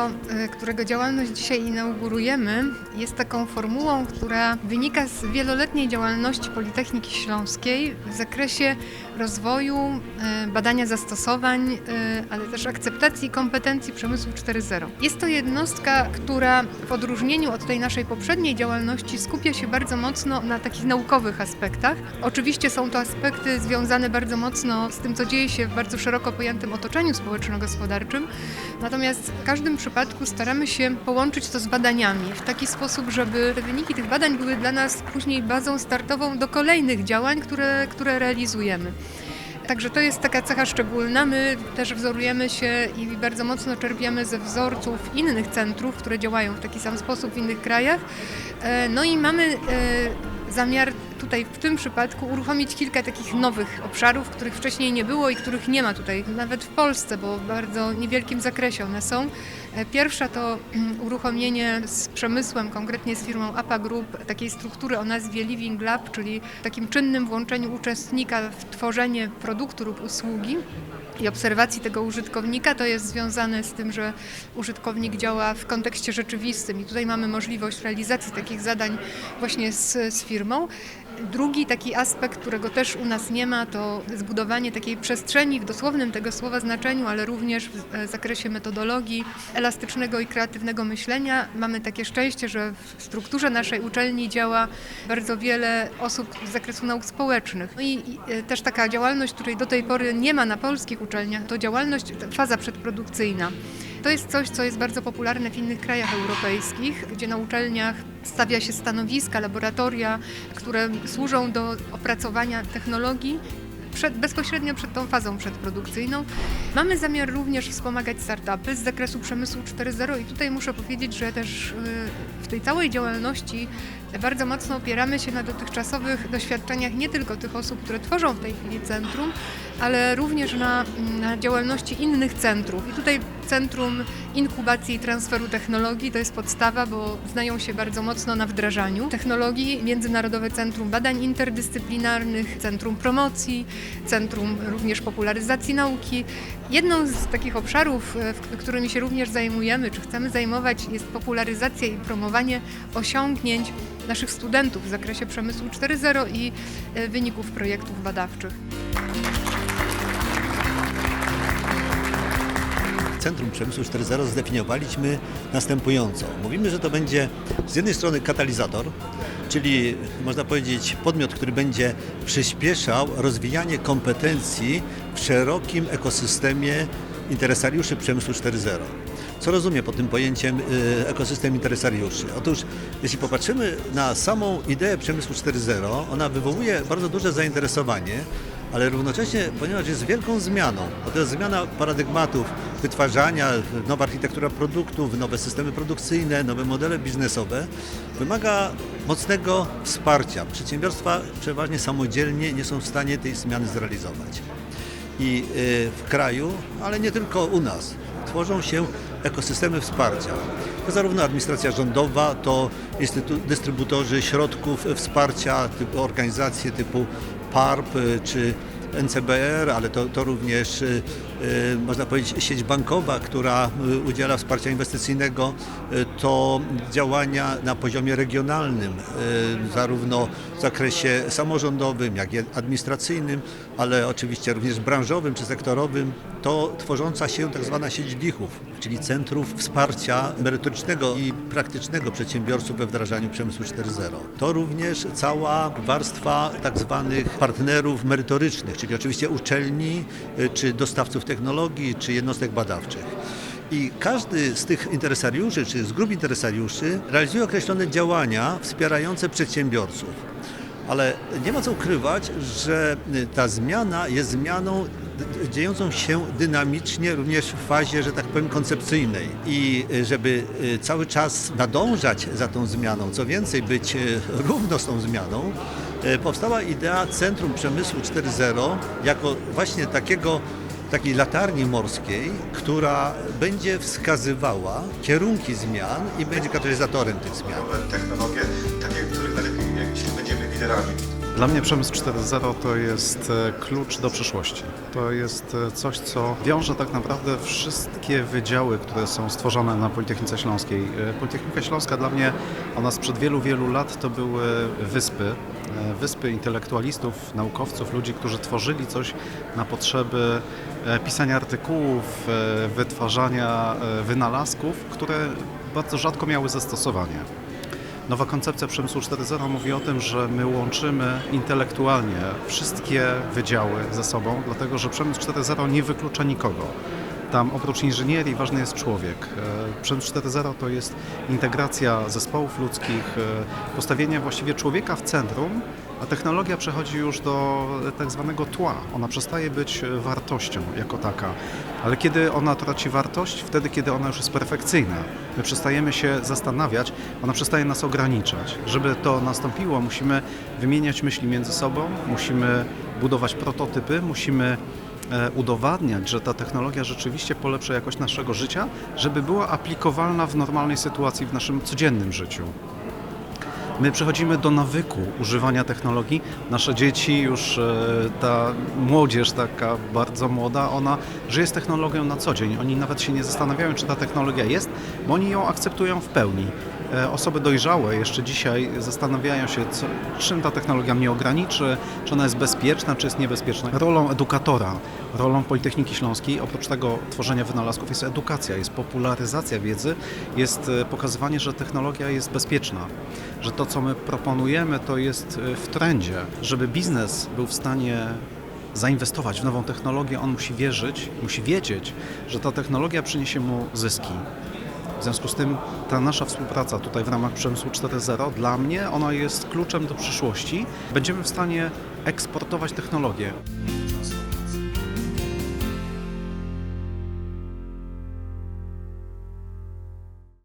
4.0, y, którego działalność dzisiaj inaugurujemy, jest taką formułą, która wynika z wieloletniej działalności Politechniki Śląskiej w zakresie rozwoju, y, badania zastosowań, y, ale też akceptacji kompetencji przemysłu 4.0. Jest to jednostka, która w odróżnieniu od tej naszej poprzedniej działalności skupia się bardzo mocno na takich naukowych aspektach. Oczywiście są to aspekty związane bardzo mocno z tym, co dzieje się w bardzo szeroko pojętym otoczeniu społeczno-gospodarczym. Natomiast w każdym przypadku staramy się połączyć to z badaniami w taki sposób, żeby te wyniki tych badań były dla nas później bazą startową do kolejnych działań, które, które realizujemy. Także to jest taka cecha szczególna. My też wzorujemy się i bardzo mocno czerpiemy ze wzorców innych centrów, które działają w taki sam sposób w innych krajach. E, No i mamy e, zamiar tutaj w tym przypadku uruchomić kilka takich nowych obszarów, których wcześniej nie było i których nie ma tutaj nawet w Polsce, bo w bardzo niewielkim zakresie one są. E, Pierwsza to mm, uruchomienie z przemysłem, konkretnie z firmą APA Group, takiej struktury o nazwie Living Lab, czyli takim czynnym włączeniu uczestnika w tworzenie produktu lub usługi i obserwacji tego użytkownika. To jest związane z tym, że użytkownik działa w kontekście rzeczywistym i tutaj mamy możliwość realizacji takich zadań właśnie z, z firmą. Drugi taki aspekt, którego też u nas nie ma, to zbudowanie takiej przestrzeni w dosłownym tego słowa znaczeniu, ale również w e, zakresie metodologii elastycznego i kreatywnego myślenia. Mamy takie szczęście, że w strukturze naszej uczelni działa bardzo wiele osób z zakresu nauk społecznych. No i e, też taka działalność, której do tej pory nie ma na polskich uczelniach, to działalność, faza przedprodukcyjna. To jest coś, co jest bardzo popularne w innych krajach europejskich, gdzie na uczelniach stawia się stanowiska, laboratoria, które służą do opracowania technologii przed, bezpośrednio przed tą fazą przedprodukcyjną. Mamy zamiar również wspomagać startupy z zakresu przemysłu 4.0 i tutaj muszę powiedzieć, że też y, w tej całej działalności bardzo mocno opieramy się na dotychczasowych doświadczeniach nie tylko tych osób, które tworzą w tej chwili centrum, ale również na, na działalności innych centrów. I tutaj Centrum Inkubacji i Transferu Technologii to jest podstawa, bo znają się bardzo mocno na wdrażaniu technologii. Międzynarodowe Centrum Badań Interdyscyplinarnych, Centrum Promocji, Centrum również Popularyzacji Nauki. Jedną z takich obszarów, e, którymi się również zajmujemy, czy chcemy zajmować, jest popularyzacja i promowanie osiągnięć naszych studentów w zakresie przemysłu 4.0 i e, wyników projektów badawczych. Centrum Przemysłu 4.0 zdefiniowaliśmy następująco. Mówimy, że to będzie z jednej strony katalizator, czyli można powiedzieć podmiot, który będzie przyspieszał rozwijanie kompetencji w szerokim ekosystemie interesariuszy przemysłu 4.0. Co rozumie pod tym pojęciem y, ekosystem interesariuszy? Otóż jeśli popatrzymy na samą ideę przemysłu 4.0, ona wywołuje bardzo duże zainteresowanie, ale równocześnie, ponieważ jest wielką zmianą, bo to jest zmiana paradygmatów wytwarzania, nowa architektura produktów, nowe systemy produkcyjne, nowe modele biznesowe, wymaga mocnego wsparcia. Przedsiębiorstwa przeważnie samodzielnie nie są w stanie tej zmiany zrealizować. I y, w kraju, ale nie tylko u nas, tworzą się ekosystemy wsparcia. To zarówno administracja rządowa, to dystrybutorzy środków wsparcia, typu organizacje typu PARP y, czy NCBR, ale to, to również y, y, można powiedzieć sieć bankowa, która y, udziela wsparcia inwestycyjnego, to działania na poziomie regionalnym, zarówno w zakresie samorządowym, jak i administracyjnym, ale oczywiście również branżowym czy sektorowym, to tworząca się tak zwana sieć DIH-ów, czyli Centrów Wsparcia Merytorycznego i Praktycznego Przedsiębiorców we wdrażaniu Przemysłu 4.0. To również cała warstwa tak zwanych partnerów merytorycznych, czyli oczywiście uczelni, y, czy dostawców technologii, czy jednostek badawczych. I każdy z tych interesariuszy, czy z grup interesariuszy realizuje określone działania wspierające przedsiębiorców. Ale nie ma co ukrywać, że ta zmiana jest zmianą dziejącą się dynamicznie również w fazie, że tak powiem, koncepcyjnej. I y, żeby y, cały czas nadążać za tą zmianą, co więcej, być y, równo z tą zmianą, powstała idea Centrum Przemysłu 4.0 jako właśnie takiego takiej latarni morskiej, która będzie wskazywała kierunki zmian i będzie katalizatorem tych zmian. technologie, takie, których najlepiej, jeśli będziemy liderami Dla mnie przemysł 4.0 to jest e, klucz do przyszłości. To jest e, coś, co wiąże tak naprawdę wszystkie wydziały, które są stworzone na Politechnice Śląskiej. E, Politechnika Śląska dla mnie, ona sprzed wielu, wielu lat to były wyspy. Wyspy intelektualistów, naukowców, ludzi, którzy tworzyli coś na potrzeby pisania artykułów, wytwarzania wynalazków, które bardzo rzadko miały zastosowanie. Nowa koncepcja przemysłu 4.0 mówi o tym, że my łączymy intelektualnie wszystkie wydziały ze sobą, dlatego że przemysł 4.0 nie wyklucza nikogo. Tam oprócz inżynierii ważny jest człowiek. E, Przemysł 4.0 to jest integracja zespołów ludzkich, e, postawienie właściwie człowieka w centrum, a technologia przechodzi już do tak zwanego tła. Ona przestaje być e, wartością jako taka. Ale kiedy ona traci wartość? Wtedy, kiedy ona już jest perfekcyjna. My przestajemy się zastanawiać, ona przestaje nas ograniczać. Żeby to nastąpiło, musimy wymieniać myśli między sobą, musimy budować prototypy, musimy udowadniać, że ta technologia rzeczywiście polepsza jakość naszego życia, żeby była aplikowalna w normalnej sytuacji w naszym codziennym życiu. My przechodzimy do nawyku używania technologii. Nasze dzieci, już e, ta młodzież taka bardzo młoda, ona żyje z technologią na co dzień. Oni nawet się nie zastanawiają, czy ta technologia jest, bo oni ją akceptują w pełni. E, Osoby dojrzałe jeszcze dzisiaj zastanawiają się, co, czym ta technologia mnie ograniczy, czy ona jest bezpieczna, czy jest niebezpieczna. Rolą edukatora, rolą Politechniki Śląskiej, oprócz tego tworzenia wynalazków, jest edukacja, jest popularyzacja wiedzy, jest e, pokazywanie, że technologia jest bezpieczna, że to, co my proponujemy, to jest e, w trendzie. Żeby biznes był w stanie zainwestować w nową technologię, on musi wierzyć, musi wiedzieć, że ta technologia przyniesie mu zyski. W związku z tym ta nasza współpraca tutaj w ramach Przemysłu 4.0 dla mnie ona jest kluczem do przyszłości. Będziemy w stanie eksportować technologię.